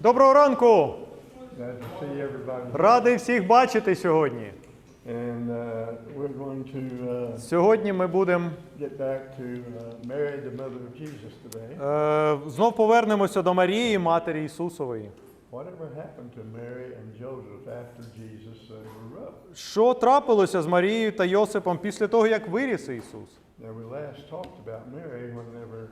Доброго ранку! Радий всіх бачити сьогодні. And uh, we're going to uh, Сьогодні ми будемо uh, е, знов повернемося до Марії, матері Ісусової. Uh? Що трапилося з Марією та Йосипом після того, як виріс Ісус? Now, we last talked about Mary whenever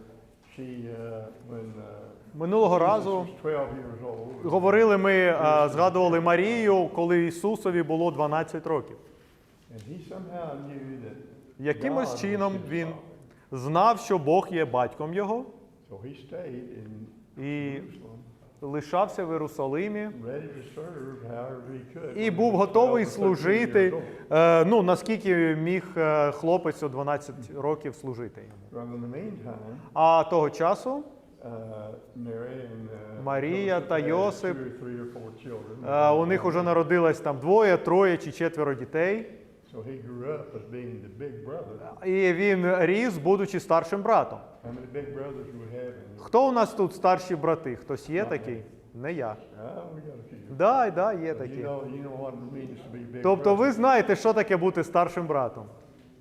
when uh, Минулого разу was 12 years old. говорили ми, е, згадували Марію, коли Ісусові було 12 років. Якимось чином він знав, що Бог є батьком його, і лишався в Єрусалимі, і був готовий 12 or 13 служити. е, Ну наскільки міг е, хлопець у 12 років служити А того часу uh, Марія та Йосип, е, у них вже народилось там двоє, троє чи четверо дітей. So he grew up as being the big brother. І він ріс, будучи старшим братом. How many big brothers do we have in this? Хто у нас тут старші брати? Хтось є такий? Не я. Ah, we got a few. Да, да, є You такі. know, you know what it means to be big Тобто ви знаєте, що таке бути старшим братом.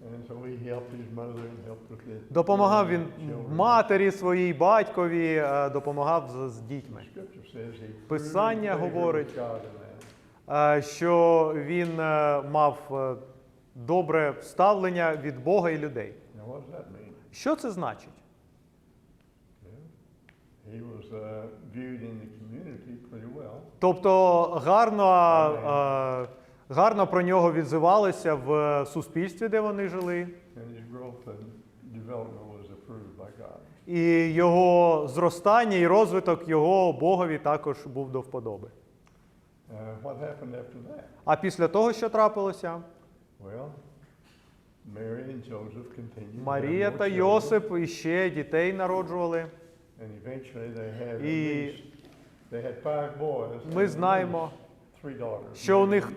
And so he helped his mother and helped with the Допомагав він children. матері своїй, батькові, е, допомагав з, з дітьми. Scripture says he Писання proved favor говорить, with God in that. Е, Що він е, мав е, добре ставлення від Бога і людей. Що це значить? Uh. Тобто гарно, е, гарно про нього відзивалися в суспільстві, де вони жили, і його зростання і розвиток його Богові також був до вподоби. Uh? А після того, що трапилося, Марія та Йосип іще дітей народжували. І. Ми знаємо, що у них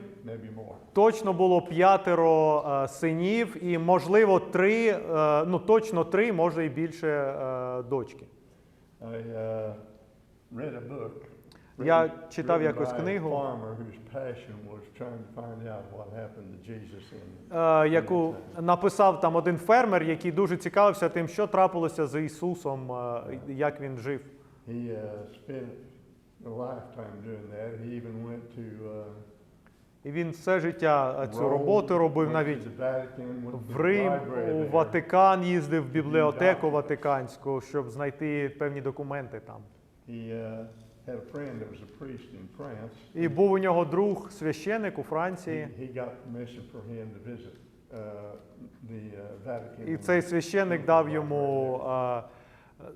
точно було п'ятеро е, синів, і можливо три, е, ну точно три, може і більше е, дочки. I uh, read a book. Я читав якось книгу. Е, яку написав там один фермер, який дуже цікавився тим, що трапилося з Ісусом, е, як він жив. Uh, І він все життя е, цю роботу робив навіть в Рим, у. Ватикан їздив, в бібліотеку Ватиканську, щоб знайти певні документи там. Uh, had a friend that was a priest in France. І був у нього друг священик у Франції. He, got permission for him to visit uh, the uh, Vatican. І цей священник дав йому а,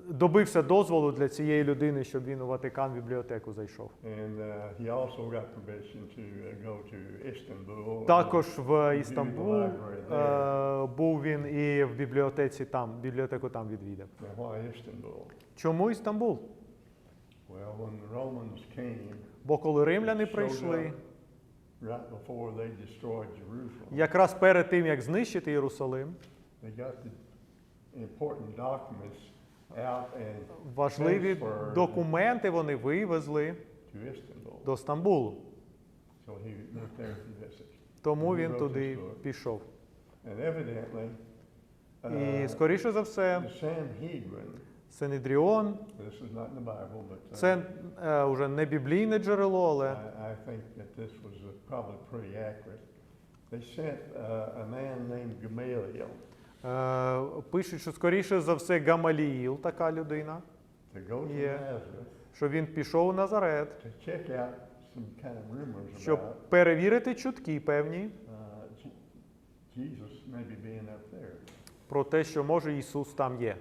добився дозволу для цієї людини, щоб він у Ватикан бібліотеку зайшов. And uh, he also got permission to uh, go to Istanbul. Також в Істамбул library е, був він і в бібліотеці там, бібліотеку там відвідав. Now, why Istanbul? Чому Істамбул? Well, when the Romans came, Бо коли римляни прийшли, right before they destroyed Jerusalem, якраз перед тим як знищити Єрусалим, they got the important documents out and важливі документи вони вивезли до Стамбулу. So he went there to visit. Тому він туди пішов. And evidently, І uh, скоріше за все, Синедріон uh, це е, вже не біблійне джерело, але uh, uh, е, пишуть, що скоріше за все Гамаліїл, така людина. Nazareth що він пішов у Назарет, щоб перевірити чутки певні uh, про те, що може Ісус там є.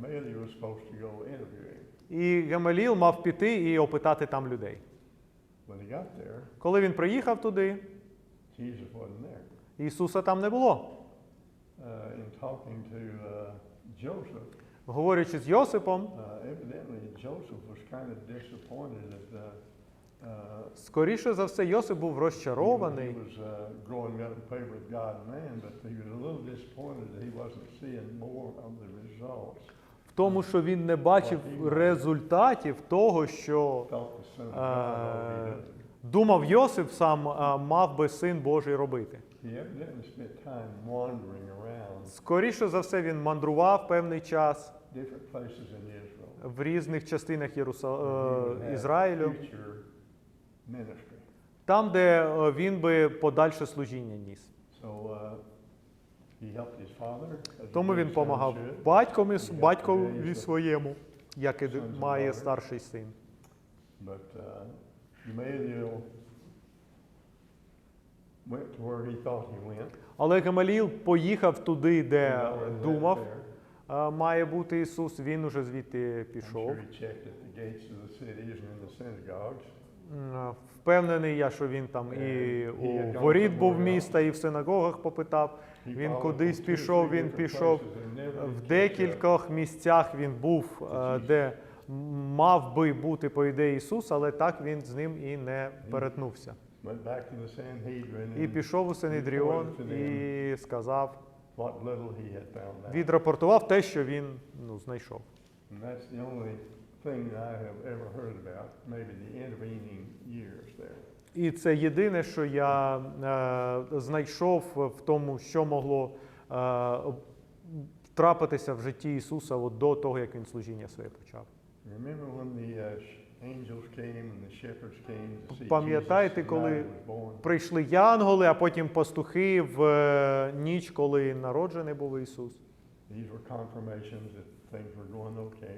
So uh, Gamaliel was supposed to go interview him. І Гамаліл мав піти і опитати там людей. When he got there, Коли він приїхав туди, Jesus wasn't there. Ісуса там не було. Uh, in talking to uh, Joseph, Говорячи з Йосипом, uh, evidently Joseph was kind of disappointed that uh, uh, скоріше за все, Йосип був he розчарований. was uh, growing up in favor of God and man, but he was a little disappointed that he wasn't seeing more of the results. Тому, що він не бачив результатів того, що е, думав Йосип сам е, мав би син Божий робити. Скоріше за все, він мандрував певний час в різних частинах Єруса... Е, Ізраїлю, там, де е, він би подальше служіння ніс. Тому він допомагав батькові, батькові своєму, як і має старший син. Uh. Але Гамаліл поїхав туди, де думав, е, має бути Ісус. Він уже звідти пішов. е, Впевнений я, що він там і у воріт був міста, і в синагогах попитав. Він кудись пішов, він пішов. В декількох місцях він був, е, де мав би бути, по ідеї, Ісус, але так він з ним і не перетнувся. І пішов у Синедріон і сказав, відрапортував те, що він ну, знайшов. Thing that I have ever heard about, maybe the intervening years there. І це єдине, що я е, знайшов в тому, що могло е, трапитися в житті Ісуса от до того, як він служіння своє почав. Пам'ятаєте, коли? Прийшли янголи, а потім пастухи в е, ніч, коли народжений був Ісус.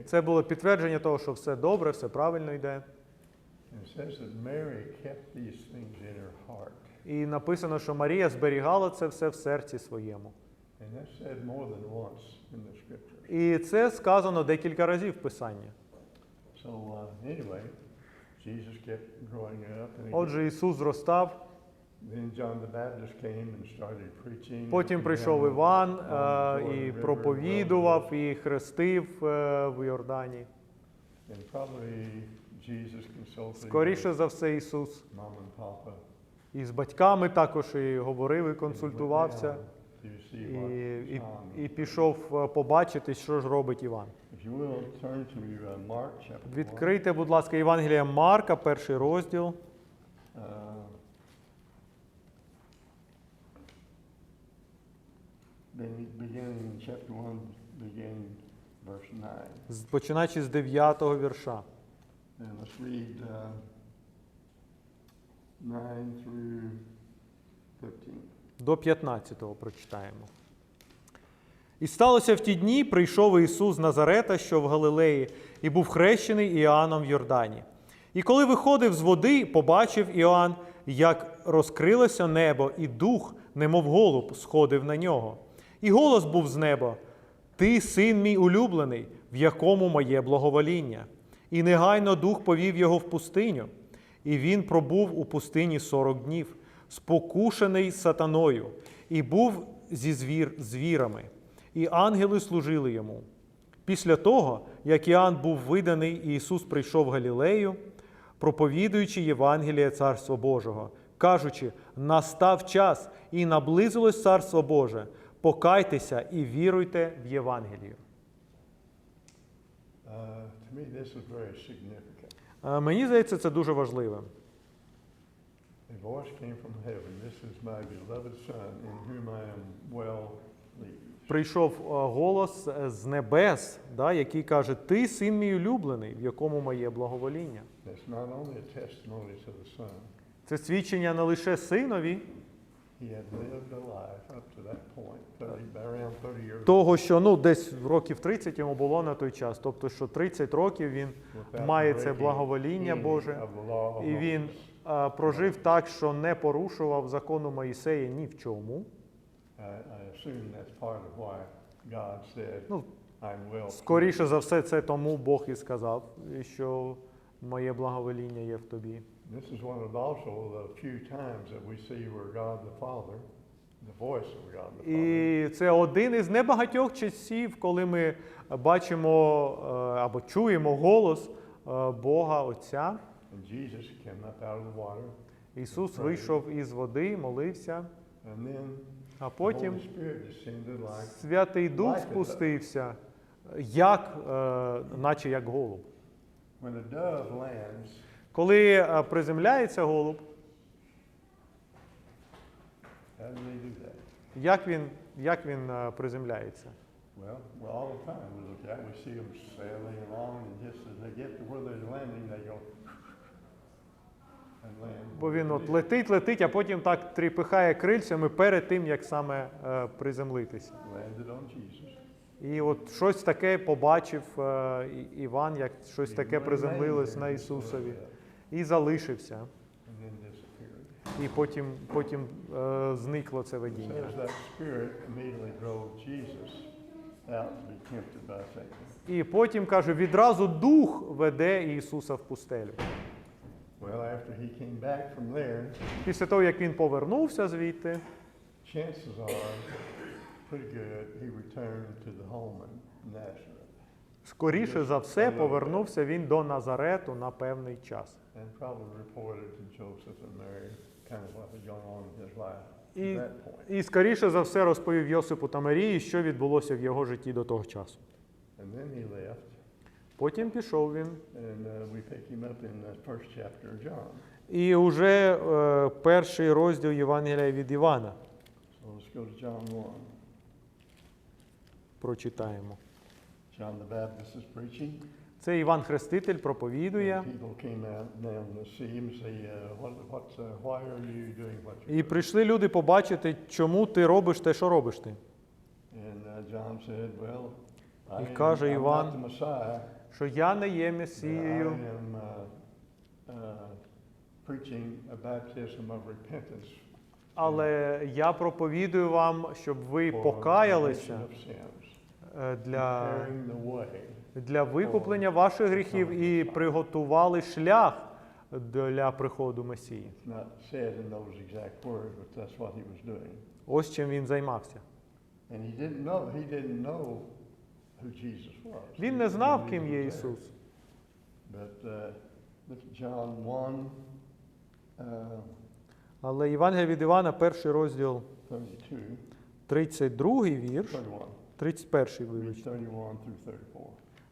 Це було підтвердження того, що все добре, все правильно йде. І написано, що Марія зберігала це все в серці своєму. І це сказано декілька разів в Писанні. Uh, Отже, Ісус зростав, потім прийшов Іван е, і проповідував, і хрестив е, в Йордані. Jesus Скоріше за все, Ісус mom and papa. і з батьками також і говорив, і консультувався. To І, see what і, John і пішов е, побачити, що ж робить Іван. If you will, turn to uh, Mark chapter 1. Відкрийте, будь ласка, Євангелія Марка, перший розділ. Uh, Then beginning in chapter 1, beginning verse 9. з- починаючи з 9 вірша. And let's read uh, 9 through 15. До 15-го прочитаємо. І сталося в ті дні, прийшов Ісус з Назарета, що в Галилеї, і був хрещений Іоанном в Йордані. І коли виходив з води, побачив Іоанн, як розкрилося небо, і дух, немов голуб, сходив на нього. І голос був з неба: Ти, син мій улюблений, в якому моє благовоління. І негайно дух повів його в пустиню. І він пробув у пустині сорок днів, спокушений сатаною, і був зі звір, звірами, і ангели служили йому. Після того, як Іоанн був виданий, Ісус прийшов в Галілею, проповідуючи Євангеліє Царства Божого, кажучи: настав час і наблизилось Царство Боже, покайтеся і віруйте в Євангелію. To me, this is very significant. Е, Мені здається, це дуже важливим. A voice came from heaven This is my beloved Son, in whom I am well pleased. Прийшов е, голос е, з небес, да, який каже: Ти син мій улюблений, в якому моє благовоління. It's not only a testimony to the Son, Це свідчення не лише синові, he had lived a life up to that point, 30, around 30 years того, що ну десь років 30 йому було на той час. Тобто, що 30 років він without має це breaking благовоління any Боже, of the law of і він Moses. е, прожив так, що не порушував закону Моїсея ні в чому. I, I assume that's part of why God said, Ну, I'm well Скоріше за все, це тому Бог і сказав, що моє благовоління є в тобі. This is one of also the few times that we see where God the Father, the voice of God the Father, І це один із небагатьох часів, коли ми бачимо е, або чуємо голос е, Бога Отця. and Jesus came up out of the water, Ісус вийшов із води, молився, and then а потім Святий Дух спустився як, е, наче як голуб. When a dove lands, Коли приземляється голуб, як він, як він приземляється? Well, well, all the time we look at, we see them sailing along, and just as they get to where they're landing, they go and land. Бо він от летить, летить, а потім так тріпихає крильцями перед тим, як саме е, приземлитися. Landed on Jesus. І от щось таке побачив е, Іван, як щось таке приземлилось на Ісусові. І залишився. І потім, потім е, зникло це видіння. І потім каже, відразу дух веде Ісуса в пустелю. Well, after he came back from there, Після того, як він повернувся звідти, chances are pretty good he returned to the home in Nazareth скоріше за все, повернувся він до Назарету на певний час. І, і скоріше за все розповів Йосипу та Марії, що відбулося в його житті до того часу. Потім пішов він, uh, і вже е, перший розділ Євангелія від Івана So let's go to John 1. прочитаємо. John the Baptist is preaching. Це Іван Хреститель проповідує. Uh, uh, І прийшли люди побачити, чому ти робиш те, що робиш ти. And uh, John said, well, I І am, каже Іван. Що я не є Месією, uh, uh, але я проповідую вам, щоб ви покаялися для, для викуплення ваших гріхів і приготували шлях для приходу Месії. Ось чим він займався. Він не знав, ким є. Ісус. But uh, look at John 1, uh, Але Євангелія від Івана, перший розділ, 32, 32 вірш, 31, 31 read вибач. 31 through 34.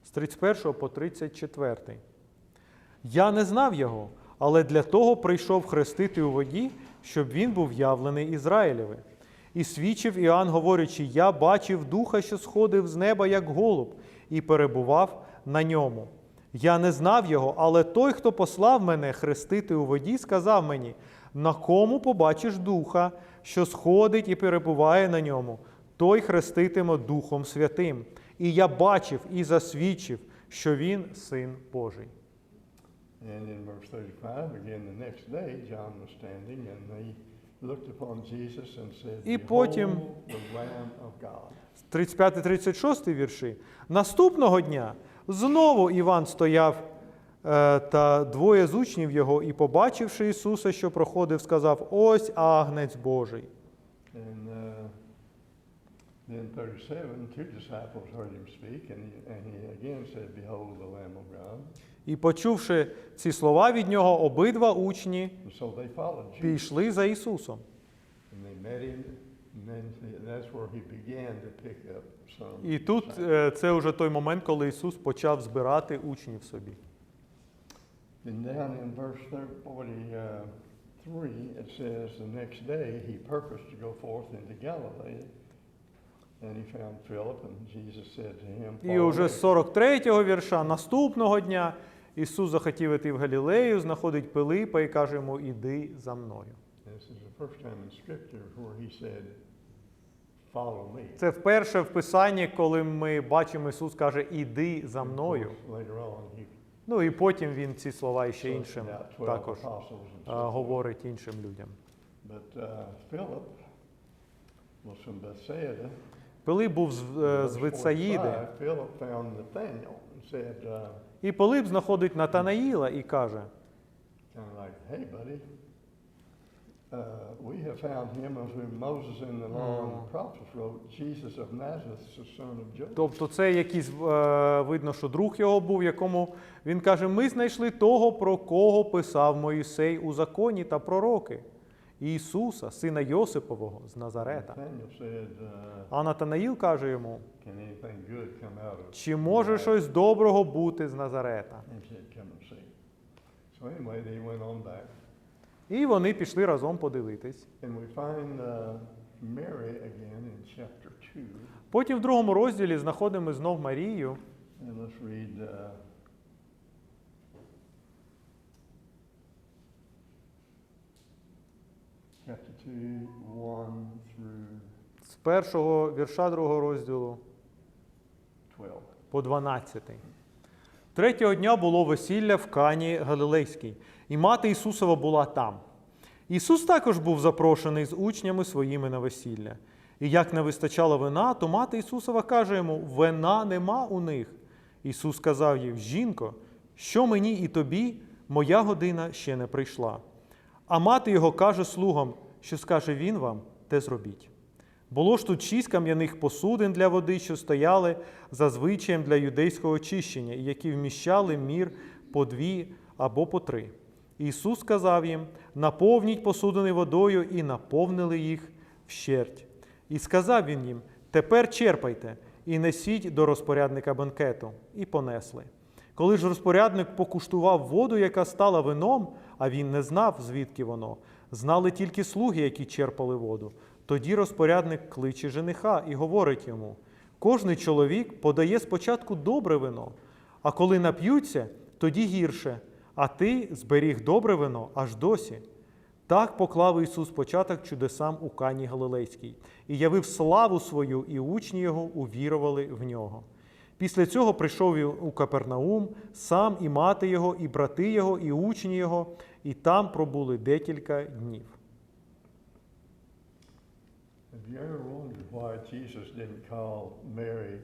з 31 по 34. Я не знав його, але для того прийшов хрестити у воді, щоб він був явлений Ізраїлеві. І свідчив Іоанн, говорячи: Я бачив духа, що сходив з неба, як голуб, і перебував на ньому. Я не знав його, але той, хто послав мене хрестити у воді, сказав мені: на кому побачиш духа, що сходить і перебуває на ньому, той хреститиме Духом Святим. І я бачив і засвідчив, що він син Божий. And in verse 35, again, the next day, John was standing, and they looked upon Jesus and said, І потім- the Lamb of God. 35-36 вірші. Наступного дня знову Іван стояв е, та двоє з учнів його, і, побачивши Ісуса, що проходив, сказав: Ось агнець Божий. And uh, then 37, two disciples heard him speak, and he, and he again said, Behold, the Lamb of God. І, почувши ці слова від нього, обидва учні And so they followed Jesus, пішли за Ісусом. and they met him, and then that's where he began to pick up some. І тут disciples. е, це вже той момент, коли Ісус почав збирати учнів собі. And down in verse thir- 43, it says, The next day he purposed to go forth into Galilee. І "Follow уже me." з 43-го вірша наступного дня Ісус захотів іти в Галілею, знаходить Пилипа і каже йому: Іди за мною. This is the first time in Scripture where he said, Follow me. Це вперше в Писанні, коли ми бачимо, Ісус каже, іди за мною. Ну і потім він ці слова ще іншим також говорить іншим людям. Uh. Пилип був з, In е, verse з Витсаїди, 45, Philip found Nathanael and said, uh, і Пилип знаходить Натанаїла і каже: kind of like, hey, buddy, uh, we have found him of whom Moses in the law and the prophets wrote, Jesus of Nazareth, the son of Joseph. Тобто це якийсь е, видно, що друг його був, якому він каже: ми знайшли того, про кого писав Моїсей у законі та пророки. Ісуса, сина Йосипового з Назарета. Uh, А Натанаїл каже йому, чи може щось доброго бути з Назарета? І вони пішли разом подивитись. Uh, Mary again in chapter 2. Потім в другому розділі знаходимо знов Марію. And let's read uh, chapter 2, 1 through З першого вірша другого розділу 12. по 12. Третього дня було весілля в Кані Галилейській, і мати Ісусова була там. Ісус також був запрошений з учнями своїми на весілля. І як не вистачало вина, то мати Ісусова каже йому: вина нема у них. Ісус сказав їй: Жінко, що мені і тобі, моя година ще не прийшла. А мати його каже слугам, що скаже він вам, те зробіть. Було ж тут шість кам'яних посудин для води, що стояли за звичаєм для юдейського очищення, і які вміщали мір по дві або по три. Ісус сказав їм: наповніть посудини водою, і наповнили їх вщерть. І сказав він їм: Тепер черпайте і несіть до розпорядника банкету, і понесли. Коли ж розпорядник покуштував воду, яка стала вином, а він не знав, звідки воно, знали тільки слуги, які черпали воду. Тоді розпорядник кличе жениха і говорить йому: кожний чоловік подає спочатку добре вино, а коли нап'ються, тоді гірше, а ти зберіг добре вино аж досі. Так поклав Ісус початок чудесам у Кані Галилейській і явив славу свою, і учні його увірували в нього. Після цього прийшов у Капернаум, сам і мати його, і брати його, і учні його, і там пробули декілька днів. Have you ever wondered why Jesus didn't call Mary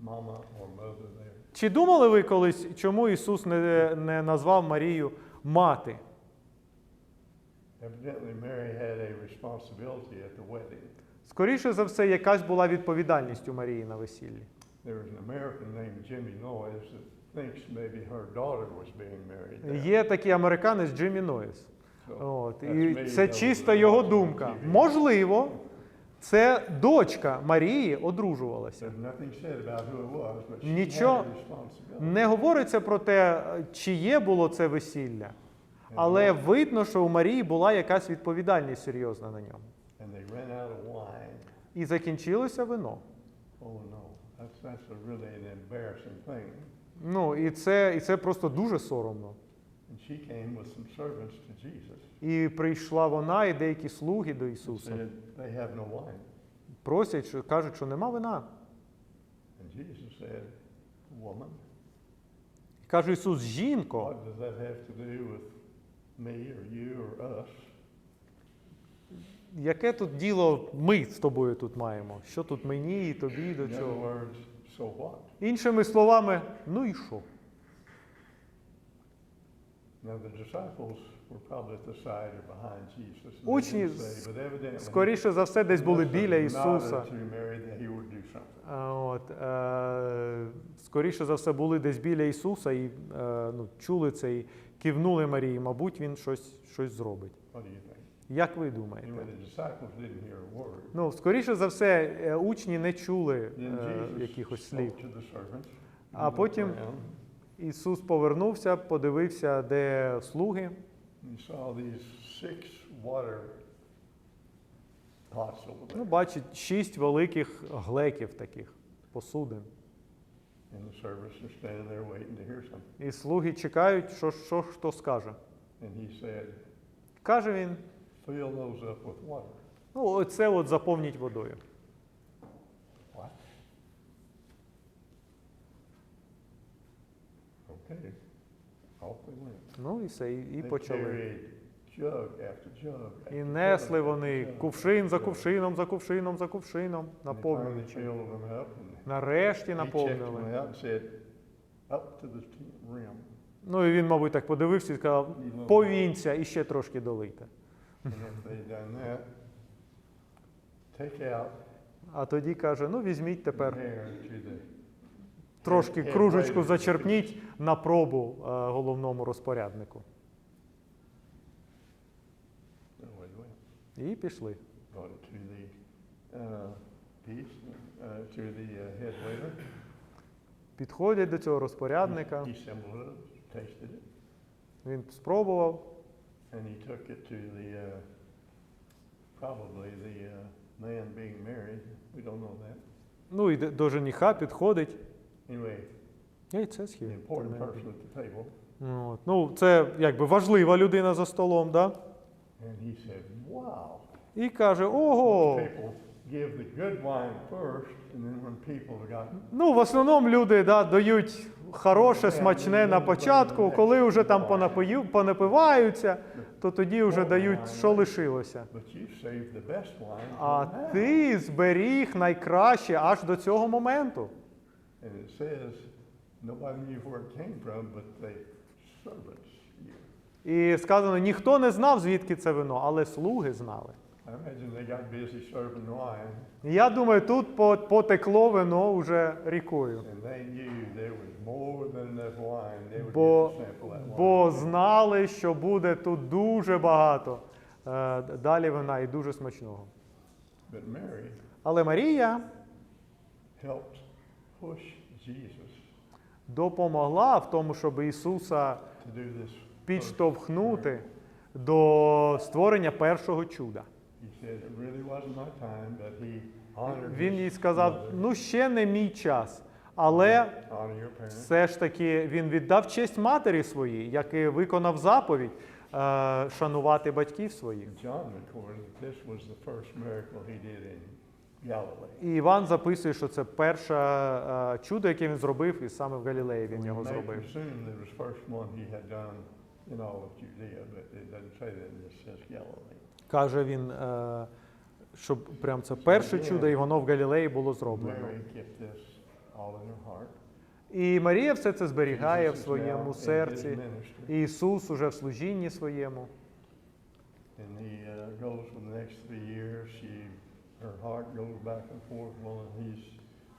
mama or mother there? Чи думали ви колись, чому Ісус не, не назвав Марію мати? Evidently, Mary had a responsibility at the wedding. Скоріше за все, якась була відповідальність у Марії на весіллі. There was an American named Jimmy Noyes that thinks maybe her daughter was being married there. Є такий американець Джиммі Нойс. So От, that's і maybe це that was чисто його on думка. TV. Можливо, це дочка Марії одружувалася. There's nothing said about who it was, but she Нічого had responsibility. Не говориться про те, чиє було це весілля, але видно, що у Марії була якась відповідальність серйозна на ньому. And they ran out of wine. І закінчилося вино. Oh no, that's, that's a really an embarrassing thing. Ну і це, і це просто дуже соромно. And she came with some servants to Jesus. І прийшла вона і деякі слуги до Ісуса. Said, they have no wine. Просять, що кажуть, що нема вина. And Jesus said, woman, Каже Ісус, жінко, what does that have to do with me or you or us? яке тут діло ми з тобою тут маємо? Що тут мені і тобі до In other чого? words, so what? Іншими словами, ну і що? Учні Скоріше за все, десь були біля Ісуса. От, е, скоріше за все, були десь біля Ісуса і е, ну, чули це і кивнули Марії. Мабуть, він щось, щось зробить. Як ви думаєте? Ну, скоріше за все, е, учні не чули е, якихось слів. А потім Ісус повернувся, подивився, де слуги, ну, бачить шість великих глеків таких посудин. І слуги чекають, що, що хто скаже. And he fill those up with water. ну, оце от заповніть водою. What? Okay. Off they went. Ну і все, і, і They почали. carried jug after jug. І after несли jug вони jug кувшин за кувшином, за кувшином, за кувшином, And they finally наповнюючи. filled them up and Нарешті he checked them наповнили. out and said, up to the rim. Ну і він, мабуть, так подивився і сказав: повінця і ще трошки долийте. And if they done that, take out А тоді каже: ну візьміть тепер hair to the трошки кружечку зачерпніть на пробу е, головному розпоряднику. No, wait, wait. І пішли. brought to the uh, piece, uh, to the uh, head waiter. Підходять до цього розпорядника, He assembled it, tasted it, він спробував, and he took it to the, uh, probably the uh, man being married. We don't know that. ну і д- до жениха підходить. Anyway, Yeah, it says the here. important person at the table, От. Ну, це якби важлива людина за столом, да? and he said, "Wow." І каже: Ого! People give the good wine first, and then when people got Ну, в основному люди да, дають хороше, смачне на початку, коли вже там понапиваються, то тоді вже дають, що лишилося. А ти зберіг найкраще аж до цього моменту. І сказано, ніхто не знав, звідки це вино, але слуги знали. Я думаю, тут потекло вино вже рікою. Бо, бо знали, що буде тут дуже багато е, далі вина і дуже смачного. Але Марія допомогла в тому, щоб Ісуса підштовхнути до створення першого чуда. Він їй сказав: ну ще не мій час, але все ж таки він віддав честь матері своїй, як і виконав заповідь е, шанувати батьків своїх. І Іван записує, що це перше е, чудо, яке він зробив, і саме в Галілеї він його зробив. Каже він, е, щоб прям це перше чудо, і воно в Галілеї було зроблено. І Марія все це зберігає в своєму серці. І Ісус уже в служінні своєму.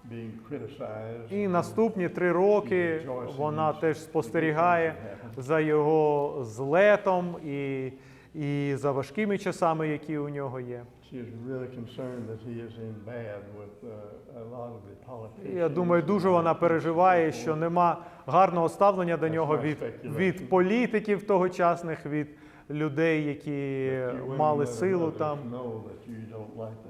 Uh. І наступні три роки вона теж спостерігає за його злетом і, і за важкими часами, які у нього є. Uh. Я думаю, дуже вона переживає, що нема гарного ставлення до нього від, від політиків тогочасних, від людей, які мали силу там.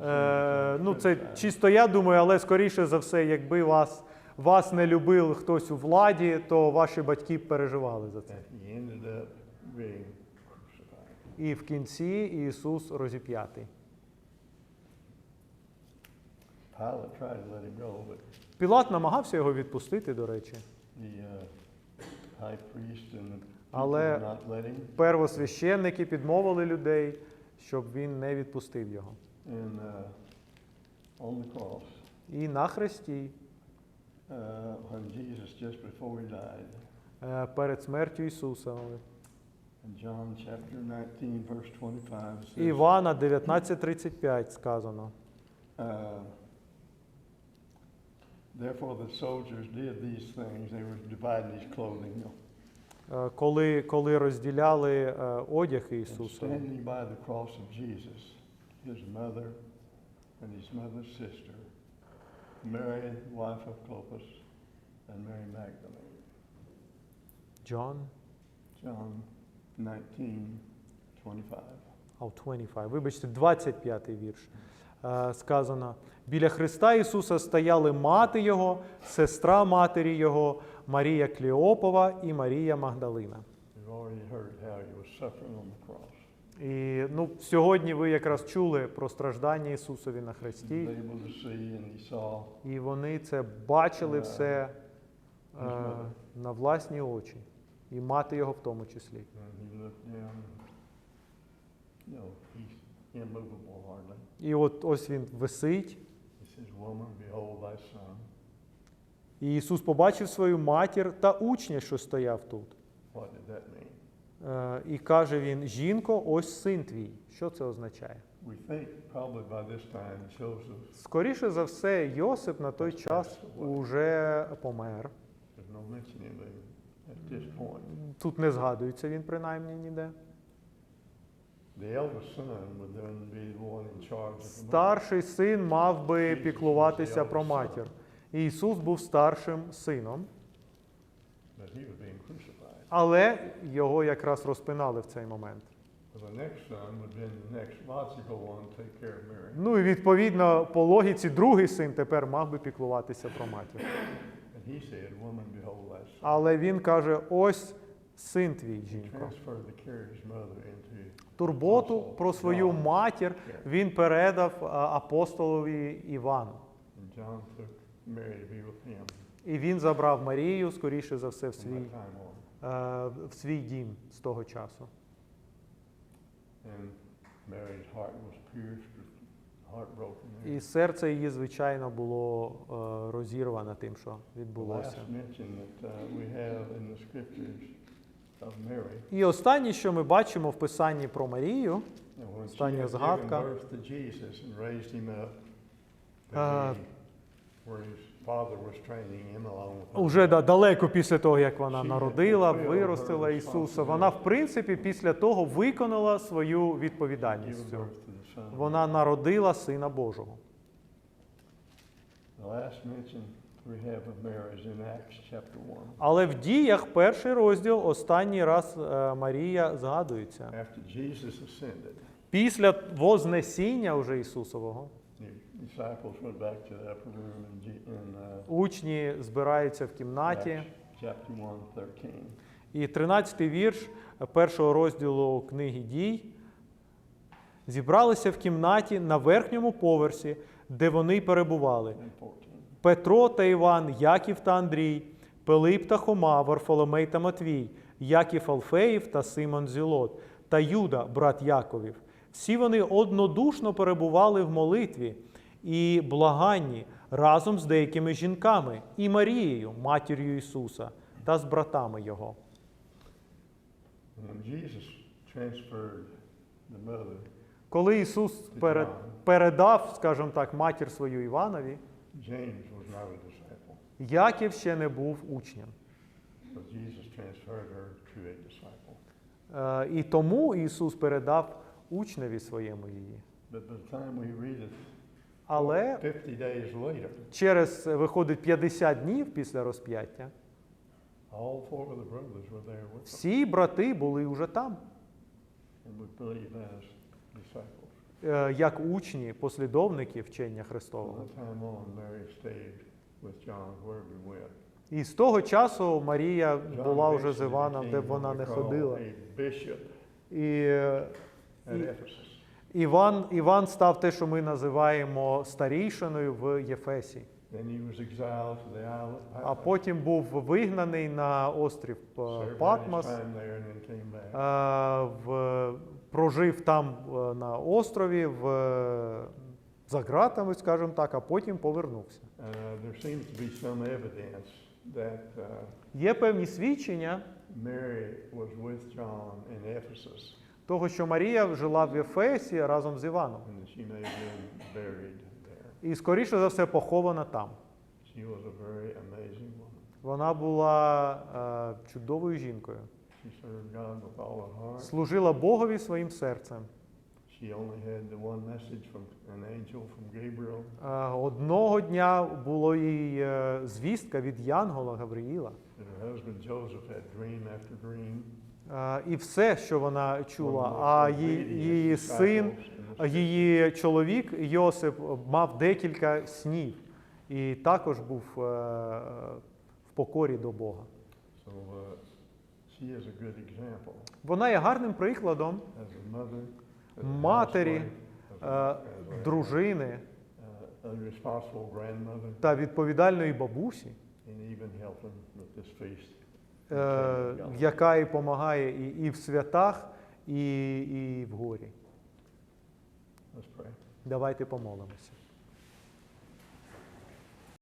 Е, ну, це чисто я думаю, але скоріше за все, якби вас, вас не любив хтось у владі, то ваші батьки б переживали за це. І в кінці Ісус розіп'ятий. Pilate tried to let him go, but Пілат намагався його відпустити, до речі. the uh, high priest and the people Але- would not let him. Первосвященники підмовили людей, щоб він не відпустив його. And uh, on the cross, І на хресті, uh, when Jesus, just before he died, е, перед смертю Ісуса, in John chapter 19, verse 25, it says, Івана 19.35 сказано. uh, Therefore the soldiers did these things. They were dividing his clothing. Е, Коли, коли розділяли е, одяг And Ісуса, standing by the cross of Jesus, his mother and his mother's sister, Mary, wife of Clopas, and Mary Magdalene. Джон, John 19, 25. oh, 25, вибачте, 25 вірш. Е, Сказано, біля Христа Ісуса стояли мати Його, сестра матері Його, Марія Кліопова і Марія Магдалина. І ну, сьогодні ви якраз чули про страждання Ісусові на Христі, і вони це бачили все е, на власні очі, і мати його в тому числі. І от ось він висить, Woman, behold thy son. і Ісус побачив свою матір та учня, що стояв тут. What did that mean? Е, І каже він: Жінко, ось син твій. Що це означає? We think probably by this time Joseph, Скоріше за все, Йосип на той час уже помер. there's no mention of him at this point. Тут не згадується він принаймні ніде. The eldest son would then be the one in charge of the mother. Старший син мав би піклуватися про матір. І Ісус був старшим сином, but he was being crucified. але його якраз розпинали в цей момент. So the next son would have been the next logical one to take care of Mary. Ну і відповідно по логіці другий син тепер мав би піклуватися про матір. And he said, Woman, behold thy son. Але він каже: ось син твій, жінко. transferred the mother into Турботу про свою матір він передав апостолові Івану. І він забрав Марію, скоріше за все, в свій, е, в свій дім з того часу. І серце її, звичайно, було е, розірване тим, що відбулося. І останнє, що ми бачимо в писанні про Марію, Остання згадка. her. уже да- далеко після того, як вона народила, виростила Ісуса, вона, в принципі, після того виконала свою відповідальність. Вона народила Сина Божого. The last mention we have of Mary is in Acts chapter 1. Але в діях перший розділ останній раз е, Марія згадується. Після Вознесіння уже Ісусового uh, учні збираються в кімнаті. Acts chapter 1, 13. І 13-й вірш першого розділу книги дій зібралися в кімнаті на верхньому поверсі, де вони перебували. And 14. Петро та Іван, Яків та Андрій, Пилип та Хома, Варфоломей та Матвій, Яків Алфеїв та Симон Зілот, та Юда, брат Яковів. Всі вони однодушно перебували в молитві і благанні разом з деякими жінками і Марією, матір'ю Ісуса, та з братами Його. Коли Ісус перед, передав, скажімо так, матір свою Іванові, James was not a disciple, Яків ще не був учнем. but Jesus transferred her to a disciple. Е, І тому Ісус передав учневі своєму її. But by the time we read it, Але 50 days later, через е, виходить 50 днів після розп'яття, all four of the brothers were there with them, всі брати були вже там, and we believe as disciples. Е, як учні, послідовники вчення Христового. І з того часу Марія була вже з Іваном, де б вона не ходила. І І- Іван, Іван став те, що ми називаємо старійшиною в Єфесі. А потім був вигнаний на острів е, Патмос. Е, в, прожив там е, на острові в, е, за ґратами, скажімо так, а потім повернувся. Uh, uh, Є певні свідчення того, що Марія жила в Ефесі разом з Іваном. І, скоріше за все, похована там. Вона була е, чудовою жінкою, She served God with all her heart. служила Богові своїм серцем. She only had the one message from an angel from Gabriel. Е, Одного дня було їй е, звістка від Янгола Гавриїла. That her husband Joseph had dream after dream. Е, І все, що вона чула, а її, син, її чоловік Йосип мав декілька снів і також був е, в покорі до Бога. So uh, she is a good example Вона є гарним прикладом as a mother, as a Матері, housewife, as е, a, as a, дружини uh, a responsible grandmother, та відповідальної бабусі, and even helping with this feast. е, яка і допомагає і, і в святах, і, і в горі. Let's pray. Давайте помолимося.